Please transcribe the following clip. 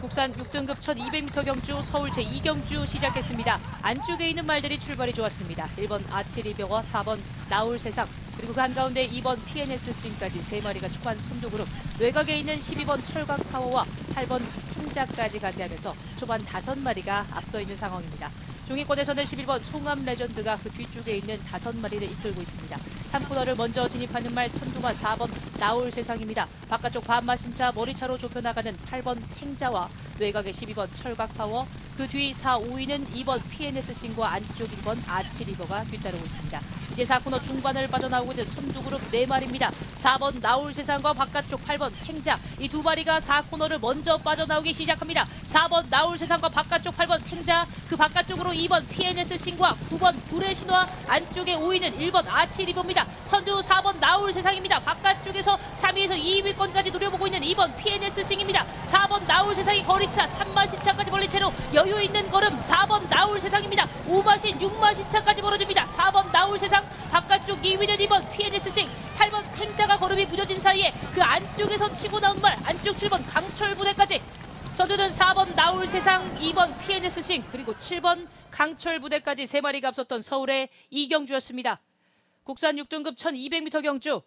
국산 6등급 1200m 경주 서울 제2경주 시작했습니다. 안쪽에 있는 말들이 출발이 좋았습니다. 1번 아치리벼와 4번 나올 세상 그리고 그 한가운데 2번 PNS 스윙까지 3마리가 초반 선두그룹 외곽에 있는 12번 철각 파워와 8번 킹자까지 가세하면서 초반 5마리가 앞서 있는 상황입니다. 중위권에서는 11번 송암 레전드가 그 뒤쪽에 있는 5마리를 이끌고 있습니다. 3코너를 먼저 진입하는 말 선두마 4번 나올 세상입니다. 바깥쪽 반마신차 머리차로 좁혀나가는 8번 탱자와 외곽의 12번 철각파워 그 뒤 4, 5위는 2번 PNS 신과 안쪽 1번 아치리버가 뒤따르고 있습니다. 이제 4코너 중반을 빠져나오고 있는 선두그룹 4마리입니다. 4번 나올 세상과 바깥쪽 8번 탱자 이 두 마리가 4코너를 먼저 빠져나오기 시작합니다. 4번 나올 세상과 바깥쪽 8번 탱자 그 바깥쪽으로 2번 PNS 신과 9번 불의 신화 안쪽에 5위는 1번 아치 리버입니다. 선두 4번 나올 세상입니다. 바깥쪽에서 3위에서 2위권까지 노려보고 있는 2번 PNS 싱입니다. 4번 나올 세상이 거리차 3마신차까지 벌린 채로 여유 있는 걸음 4번 나올 세상입니다. 5마 신 6마신차까지 벌어줍니다. 4번 나올 세상 바깥쪽 2위는 2번 PNS 싱 8번 탱자가 걸음이 무뎌진 사이에 그 안쪽에서 치고 나온 말 안쪽 7번 강철 부대까지. 선두는 4번 나올 세상, 2번 PNS 싱, 그리고 7번 강철 부대까지 3마리가 앞섰던 서울의 이경주였습니다. 국산 6등급 1200m 경주